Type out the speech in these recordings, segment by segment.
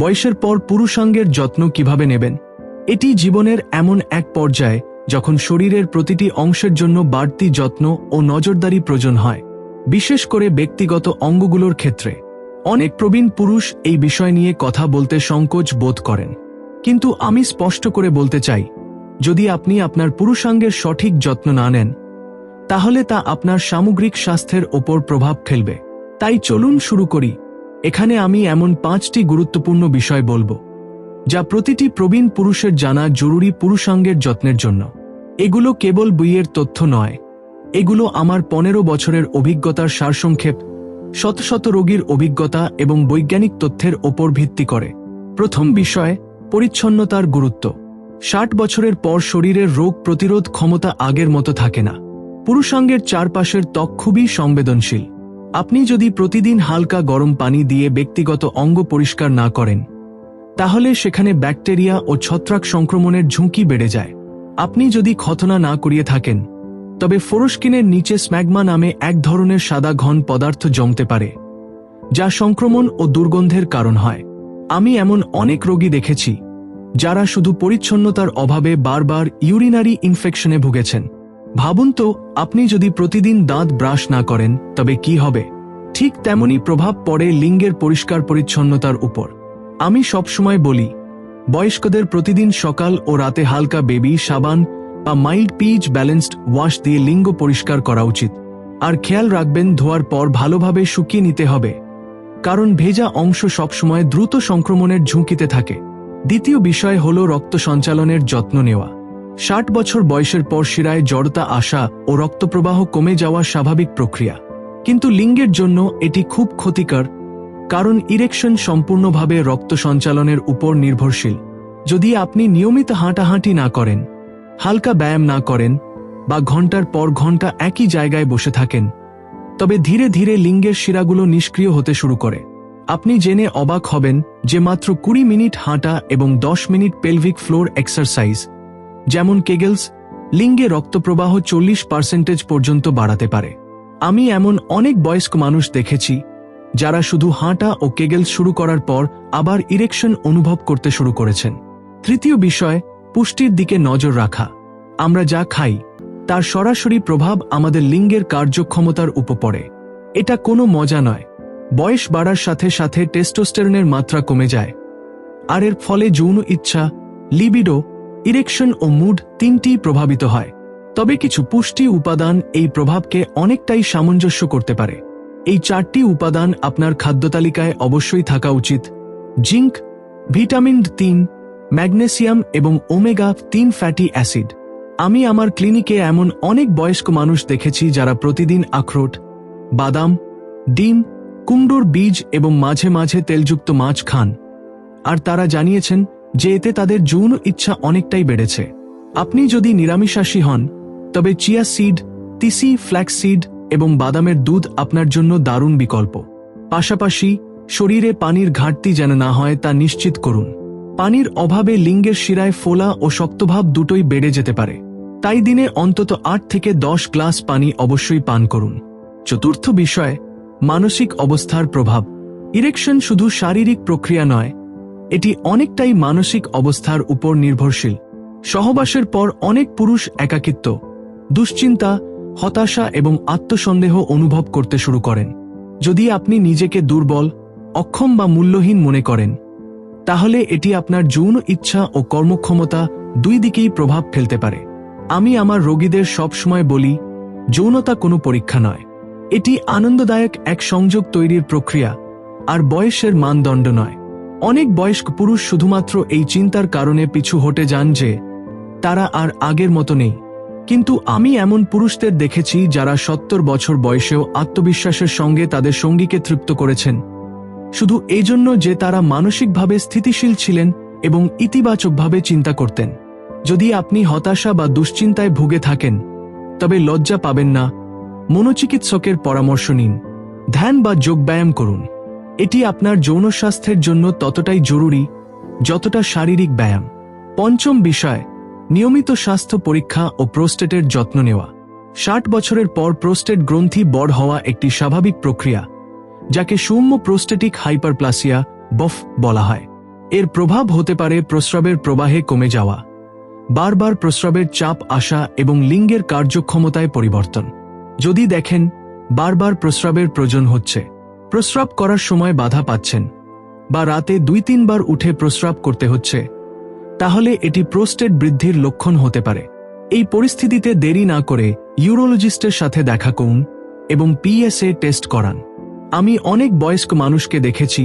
বয়সের পর পুরুষাঙ্গের যত্ন কীভাবে নেবেন? এটি জীবনের এমন এক পর্যায়ে যখন শরীরের প্রতিটি অংশের জন্য বাড়তি যত্ন ও নজরদারি প্রয়োজন হয়, বিশেষ করে ব্যক্তিগত অঙ্গগুলোর ক্ষেত্রে। অনেক প্রবীণ পুরুষ এই বিষয় নিয়ে কথা বলতে সংকোচ বোধ করেন। কিন্তু আমি স্পষ্ট করে বলতে চাই, যদি আপনি আপনার পুরুষাঙ্গের সঠিক যত্ন না নেন, তাহলে তা আপনার সামগ্রিক স্বাস্থ্যের ওপর প্রভাব ফেলবে। তাই চলুন শুরু করি। এখানে আমি এমন পাঁচটি গুরুত্বপূর্ণ বিষয় বলব, যা প্রতিটি প্রবীণ পুরুষের জানা জরুরি পুরুষাঙ্গের যত্নের জন্য। এগুলো কেবল বইয়ের তথ্য নয়, এগুলো আমার পনেরো বছরের অভিজ্ঞতার সারসংক্ষেপ, শত শত রোগীর অভিজ্ঞতা এবং বৈজ্ঞানিক তথ্যের ওপর ভিত্তি করে। প্রথম বিষয়, পরিচ্ছন্নতার গুরুত্ব। ষাট বছরের পর শরীরের রোগ প্রতিরোধ ক্ষমতা আগের মতো থাকে না। পুরুষাঙ্গের চারপাশের ত্বক খুবই সংবেদনশীল। আপনি যদি প্রতিদিন হালকা গরম পানি দিয়ে ব্যক্তিগত অঙ্গ পরিষ্কার না করেন, তাহলে সেখানে ব্যাকটেরিয়া ও ছত্রাক সংক্রমণের ঝুঁকি বেড়ে যায়। আপনি যদি খতনা না করিয়ে থাকেন, তবে ফোরস্কিনের নিচে স্ম্যাগমা নামে এক ধরনের সাদা ঘন পদার্থ জমতে পারে, যা সংক্রমণ ও দুর্গন্ধের কারণ হয়। আমি এমন অনেক রোগী দেখেছি, যারা শুধু পরিচ্ছন্নতার অভাবে বারবার ইউরিনারি ইনফেকশনে ভুগেছেন। ভাবুন তো, আপনি যদি প্রতিদিন দাঁত ব্রাশ না করেন, তবে কি হবে? ঠিক তেমনি প্রভাব পড়ে লিঙ্গের পরিষ্কার পরিচ্ছন্নতার উপর। আমি সবসময় বলি, বয়স্কদের প্রতিদিন সকাল ও রাতে হালকা বেবি, সাবান বা মাইল্ড পিচ ব্যালেন্সড ওয়াশ দিয়ে লিঙ্গ পরিষ্কার করা উচিত। আর খেয়াল রাখবেন, ধোয়ার পর ভালোভাবে শুকিয়ে নিতে হবে। কারণ ভেজা অংশ সবসময় দ্রুত সংক্রমণের ঝুঁকিতে থাকে। দ্বিতীয় বিষয় হল রক্ত সঞ্চালনের যত্ন নেওয়া। ষাট বছর বয়সের পর শিরায় জড়তা আসা ও রক্তপ্রবাহ কমে যাওয়া স্বাভাবিক প্রক্রিয়া। কিন্তু লিঙ্গের জন্য এটি খুব ক্ষতিকর, কারণ ইরেকশন সম্পূর্ণভাবে রক্ত সঞ্চালনের উপর নির্ভরশীল। যদি আপনি নিয়মিত হাঁটাহাঁটি না করেন, হালকা ব্যায়াম না করেন বা ঘণ্টার পর ঘণ্টা একই জায়গায় বসে থাকেন, তবে ধীরে ধীরে লিঙ্গের শিরাগুলো নিষ্ক্রিয় হতে শুরু করে। আপনি জেনে অবাক হবেন যে মাত্র কুড়ি মিনিট হাঁটা এবং দশ মিনিট পেলভিক ফ্লোর এক্সারসাইজ যেমন কেগেলস, লিঙ্গে রক্তপ্রবাহ চল্লিশ পার্সেন্টেজ পর্যন্ত বাড়াতে পারে। আমি এমন অনেক বয়স্ক মানুষ দেখেছি, যারা শুধু হাঁটা ও কেগেলস শুরু করার পর আবার ইরেকশন অনুভব করতে শুরু করেছেন। তৃতীয় বিষয়, পুষ্টির দিকে নজর রাখা। আমরা যা খাই, তার সরাসরি প্রভাব আমাদের লিঙ্গের কার্যক্ষমতার উপর পড়ে। এটা কোনো মজা নয়। বয়স বাড়ার সাথে সাথে টেস্টোস্টেরনের মাত্রা কমে যায়। আর এর ফলে যৌন ইচ্ছা লিবিডো ইরেকশন ও মুড তিনটিই প্রভাবিত হয়, তবে কিছু পুষ্টি উপাদান এই প্রভাবকে অনেকটাই সামঞ্জস্য করতে পারে। এই চারটি উপাদান আপনার খাদ্য তালিকায় অবশ্যই থাকা উচিত। জিঙ্ক, ভিটামিন তিন, ম্যাগনেসিয়াম এবং ওমেগা তিন ফ্যাটি অ্যাসিড। আমি আমার ক্লিনিকে এমন অনেক বয়স্ক মানুষ দেখেছি যারা প্রতিদিন আখরোট, বাদাম, ডিম, কুমড়োর বীজ এবং মাঝে মাঝে তেলযুক্ত মাছ খান। আর তারা জানিয়েছেন যে এতে তাদের যৌন ইচ্ছা অনেকটাই বেড়েছে। আপনি যদি নিরামিষাশী হন, তবে চিয়া সিড, তিসি ফ্ল্যাক্স সিড এবং বাদামের দুধ আপনার জন্য দারুণ বিকল্প। পাশাপাশি, শরীরে পানির ঘাটতি যেন না হয় তা নিশ্চিত করুন। পানির অভাবে লিঙ্গের শিরায় ফোলা ও শক্তভাব দুটোই বেড়ে যেতে পারে। তাই দিনে অন্তত আট থেকে দশ গ্লাস পানি অবশ্যই পান করুন। চতুর্থ বিষয়, মানসিক অবস্থার প্রভাব। ইরেকশন শুধু শারীরিক প্রক্রিয়া নয় এটি অনেকটাই মানসিক অবস্থার উপর নির্ভরশীল। সহবাসের পর অনেক পুরুষ একাকিত্ব, দুশ্চিন্তা, হতাশা এবং আত্মসন্দেহ অনুভব করতে শুরু করেন। যদি আপনি নিজেকে দুর্বল, অক্ষম বা মূল্যহীন মনে করেন, তাহলে এটি আপনার যৌন ইচ্ছা ও কর্মক্ষমতা দুই দিকেই প্রভাব ফেলতে পারে। আমি আমার রোগীদের সবসময় বলি, যৌনতা কোনো পরীক্ষা নয়। এটি আনন্দদায়ক এক সংযোগ তৈরির প্রক্রিয়া, আর বয়সের মানদণ্ড নয়। অনেক বয়স্ক পুরুষ শুধুমাত্র এই চিন্তার কারণে পিছু হটে যান যে, তারা আর আগের মতো নেই। কিন্তু আমি এমন পুরুষদের দেখেছি যারা সত্তর বছর বয়সেও আত্মবিশ্বাসের সঙ্গে তাদের সঙ্গীকে তৃপ্ত করেছেন। শুধু এই জন্য যে তারা মানসিকভাবে স্থিতিশীল ছিলেন এবং ইতিবাচকভাবে চিন্তা করতেন। যদি আপনি হতাশা বা দুশ্চিন্তায় ভুগে থাকেন, তবে লজ্জা পাবেন না। মনোচিকিৎসকের পরামর্শ নিন। ধ্যান বা যোগব্যায়াম করুন। এটি আপনার যৌন স্বাস্থ্যের জন্য ততটাই জরুরি যতটা শারীরিক ব্যায়াম। পঞ্চম বিষয়, নিয়মিত স্বাস্থ্য পরীক্ষা ও প্রোস্টেটের যত্ন নেওয়া। ষাট বছরের পর প্রোস্টেট গ্রন্থি বড় হওয়া একটি স্বাভাবিক প্রক্রিয়া, যাকে সৌম্য প্রোস্টেটিক হাইপারপ্লাসিয়া, বফ, বলা হয়। এর প্রভাব হতে পারে প্রস্রাবের প্রবাহে কমে যাওয়া, বারবার প্রস্রাবের চাপ আসা এবং লিঙ্গের কার্যক্ষমতায় পরিবর্তন। যদি দেখেন, বারবার প্রস্রাবের প্রয়োজন হচ্ছে। প্রস্রাব করার সময় বাধা পাচ্ছেন বা রাতে দুই তিনবার উঠে প্রস্রাব করতে হচ্ছে, তাহলে এটি প্রোস্টেট বৃদ্ধির লক্ষণ হতে পারে। এই পরিস্থিতিতে দেরি না করে ইউরোলজিস্টের সাথে দেখা করুন এবং পিএসএ টেস্ট করান। আমি অনেক বয়স্ক মানুষকে দেখেছি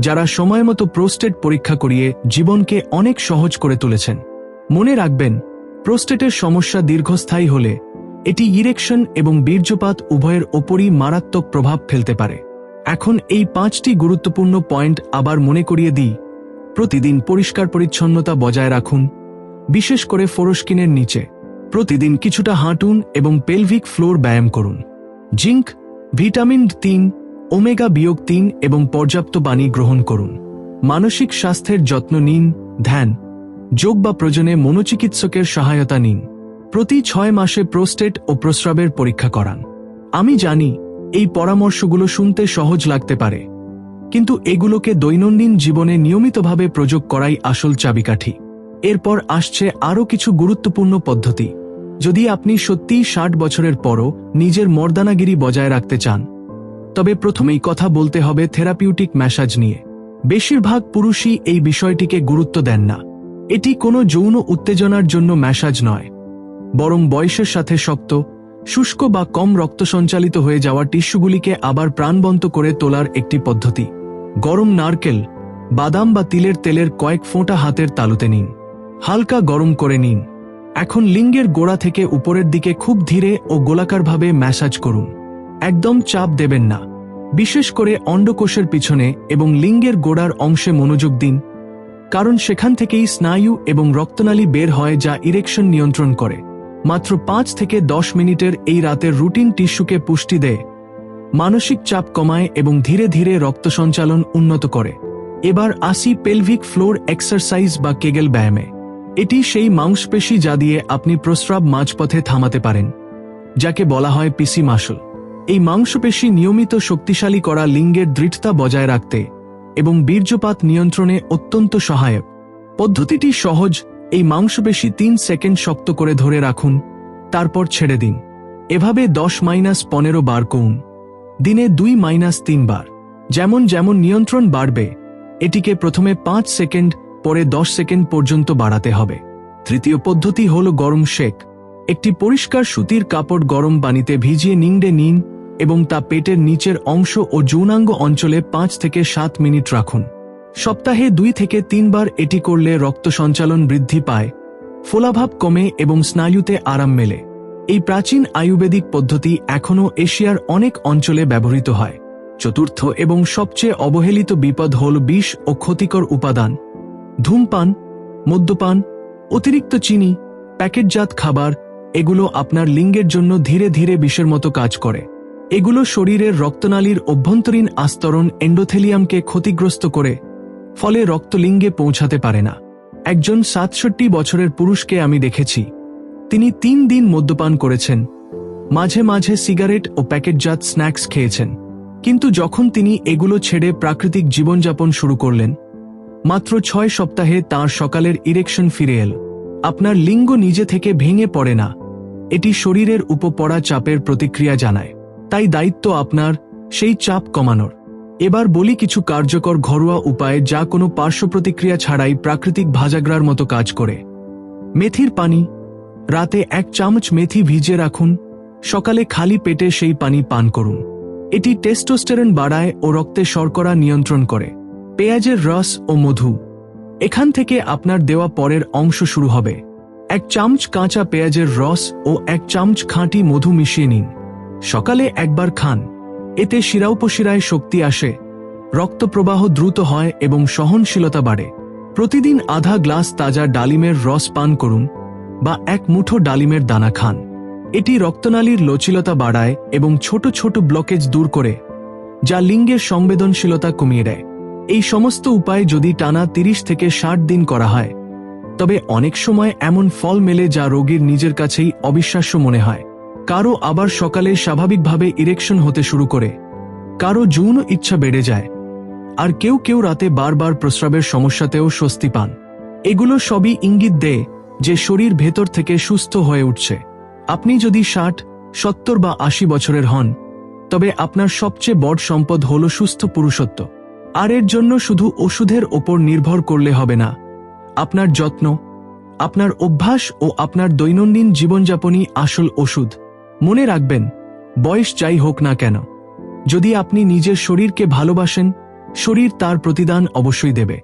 যারা সময়মতো প্রোস্টেট পরীক্ষা করিয়ে জীবনকে অনেক সহজ করে তুলেছেন। মনে রাখবেন, প্রোস্টেটের সমস্যা দীর্ঘস্থায়ী হলে এটি ইরেকশন এবং বীর্যপাত উভয়ের ওপরই মারাত্মক প্রভাব ফেলতে পারে। এখন এই পাঁচটি গুরুত্বপূর্ণ পয়েন্ট আবার মনে করিয়ে দিই। প্রতিদিন পরিষ্কার পরিচ্ছন্নতা বজায় রাখুন, বিশেষ করে ফোরস্কিনের নিচে। প্রতিদিন কিছুটা হাঁটুন এবং পেলভিক ফ্লোর ব্যায়াম করুন। জিঙ্ক, ভিটামিন তিন ওমেগা বিয়োগ তিন এবং পর্যাপ্ত পানি গ্রহণ করুন। মানসিক স্বাস্থ্যের যত্ন নিন, ধ্যান। যোগ বা প্রয়োজনে মনোচিকিৎসকের সহায়তা নিন। প্রতি ছয় মাসে প্রোস্টেট ও প্রস্রাবের পরীক্ষা করান। আমি জানি এই পরামর্শগুলো শুনতে সহজ লাগতে পারে। কিন্তু এগুলোকে দৈনন্দিন জীবনে নিয়মিতভাবে প্রয়োগ করাই আসল চাবিকাঠি। এরপর আসছে আরও কিছু গুরুত্বপূর্ণ পদ্ধতি। যদি আপনি সত্যিই ষাট বছরের পরও নিজের মর্দানাগিরি বজায় রাখতে চান, তবে প্রথমেই কথা বলতে হবে থেরাপিউটিক ম্যাসাজ নিয়ে। বেশিরভাগ পুরুষই এই বিষয়টিকে গুরুত্ব দেন না। এটি কোনো যৌন উত্তেজনার জন্য ম্যাসাজ নয়, বরং বয়সের সাথে শক্ত শুষ্ক বা কম রক্ত সঞ্চালিত হয়ে যাওয়া টিস্যুগুলিকে আবার প্রাণবন্ত করে তোলার একটি পদ্ধতি। গরম নারকেল, বাদাম বা তিলের তেলের কয়েক ফোঁটা হাতের তালুতে নিন। হালকা গরম করে নিন। এখন লিঙ্গের গোড়া থেকে উপরের দিকে খুব ধীরে ও গোলাকারভাবে ম্যাসাজ করুন। একদম চাপ দেবেন না। বিশেষ করে অন্ডকোষের পিছনে এবং লিঙ্গের গোড়ার অংশে মনোযোগ দিন, কারণ সেখান থেকেই স্নায়ু এবং রক্তনালী বের হয় যা ইরেকশন নিয়ন্ত্রণ করে। মাত্র পাঁচ থেকে দশ মিনিটের এই রাতের রুটিন টিস্যুকে পুষ্টি দেয়। মানসিক চাপ কমায় এবং ধীরে ধীরে রক্ত সঞ্চালন উন্নত করে। এবার আসি পেলভিক ফ্লোর এক্সারসাইজ বা কেগেল ব্যায়ামে। এটি সেই মাংসপেশি যা দিয়ে আপনি প্রস্রাব মাঝপথে থামাতে পারেন, যাকে বলা হয় পিসি মাসল এই মাংসপেশি নিয়মিত শক্তিশালী করা লিঙ্গের দৃঢ়তা বজায় রাখতে এবং বীর্যপাত নিয়ন্ত্রণে অত্যন্ত সহায়ক। পদ্ধতিটি সহজ এই মাংসপেশি তিন সেকেন্ড শক্ত করে ধরে রাখুন, তারপর ছেড়ে দিন। এভাবে দশ মাইনাস পনেরো বার কৌন দিনে দুই মাইনাস তিনবার যেমন যেমন নিয়ন্ত্রণ বাড়বে, এটিকে প্রথমে পাঁচ সেকেন্ড, পরে দশ সেকেন্ড পর্যন্ত বাড়াতে হবে। তৃতীয় পদ্ধতি হল গরম শেক। একটি পরিষ্কার সুতির কাপড় গরম পানিতে ভিজিয়ে নিংড়ে নিন এবং তা পেটের নিচের অংশ ও যৌনাঙ্গ অঞ্চলে পাঁচ থেকে সাত মিনিট রাখুন। সপ্তাহে দুই থেকে তিনবার এটি করলে রক্ত সঞ্চালন বৃদ্ধি পায়, ফোলাভাব কমে এবং স্নায়ুতে আরাম মেলে। এই প্রাচীন আয়ুর্বেদিক পদ্ধতি এখনও এশিয়ার অনেক অঞ্চলে ব্যবহৃত হয়। চতুর্থ এবং সবচেয়ে অবহেলিত বিপদ হল বিষ ও ক্ষতিকর উপাদান। ধূমপান, মদ্যপান, অতিরিক্ত চিনি, প্যাকেটজাত খাবার, এগুলো আপনার লিঙ্গের জন্য ধীরে ধীরে বিষের মতো কাজ করে। এগুলো শরীরের রক্তনালীর অভ্যন্তরীণ আস্তরণ এন্ডোথেলিয়ামকে ক্ষতিগ্রস্ত করে ফলে রক্তলিঙ্গে পৌঁছাতে পারে না। একজন সাতষট্টি বছরের পুরুষকে আমি দেখেছি। তিনি তিন দিন মদ্যপান করেছেন। মাঝে মাঝে সিগারেট ও প্যাকেটজাত স্ন্যাক্স খেয়েছেন। কিন্তু যখন তিনি এগুলো ছেড়ে প্রাকৃতিক জীবনযাপন শুরু করলেন, মাত্র ছয় সপ্তাহে তার সকালের ইরেকশন ফিরে এল। আপনার লিঙ্গ নিজে থেকে ভেঙে পড়ে না। এটি শরীরের উপপড়া চাপের প্রতিক্রিয়া জানায়। তাই দায়িত্ব আপনার, সেই চাপ কমানোর। এবার বলি কিছু কার্যকর ঘরোয়া উপায় যা কোনো পার্শ্ব প্রতিক্রিয়া ছাড়াই প্রাকৃতিক ভাজাগ্রার মতো কাজ করে। মেথির পানি। রাতে এক চামচ মেথি ভিজিয়ে রাখুন। সকালে খালি পেটে সেই পানি পান করুন। এটি টেস্টোস্টেরন বাড়ায় ও রক্তে শর্করা নিয়ন্ত্রণ করে। পেঁয়াজের রস ও মধু। এখান থেকে আপনার দেওয়া পরের অংশ শুরু হবে। এক চামচ কাঁচা পেঁয়াজের রস ও এক চামচ খাঁটি মধু মিশিয়ে নিন। সকালে একবার খান। এতে শিরাউপশিরায় শক্তি আসে, রক্তপ্রবাহ দ্রুত হয় এবং সহনশীলতা বাড়ে। প্রতিদিন আধা গ্লাস তাজা ডালিমের রস পান করুন বা এক মুঠো ডালিমের দানা খান। এটি রক্তনালীর লচিলতা বাড়ায় এবং ছোট ছোট ব্লকেজ দূর করে, যা লিঙ্গের সংবেদনশীলতা কমিয়ে দেয়। এই সমস্ত উপায় যদি টানা তিরিশ থেকে ষাট দিন করা হয়, তবে অনেক সময় এমন ফল মেলে যা রোগীর নিজের কাছেই অবিশ্বাস্য মনে হয়। কারও আবার সকালে স্বাভাবিকভাবে ইরেকশন হতে শুরু করে। কারও যৌন ইচ্ছা বেড়ে যায়। আর কেউ কেউ রাতে বারবার প্রস্রাবের সমস্যাতেও স্বস্তি পান। এগুলো সবই ইঙ্গিত দেয় যে শরীর ভেতর থেকে সুস্থ হয়ে উঠছে। আপনি যদি ষাট, সত্তর বা আশি বছরের হন, তবে আপনার সবচেয়ে বড় সম্পদ হল সুস্থ পুরুষত্ব। আর এর জন্য শুধু ওষুধের ওপর নির্ভর করলে হবে না। আপনার যত্ন, আপনার অভ্যাস ও আপনার দৈনন্দিন জীবনযাপনই আসল ওষুধ। মনে রাখবেন, বয়স যাই হোক না কেন, যদি আপনি নিজের শরীরকে ভালোবাসেন, শরীর তার প্রতিদান অবশ্যই দেবে।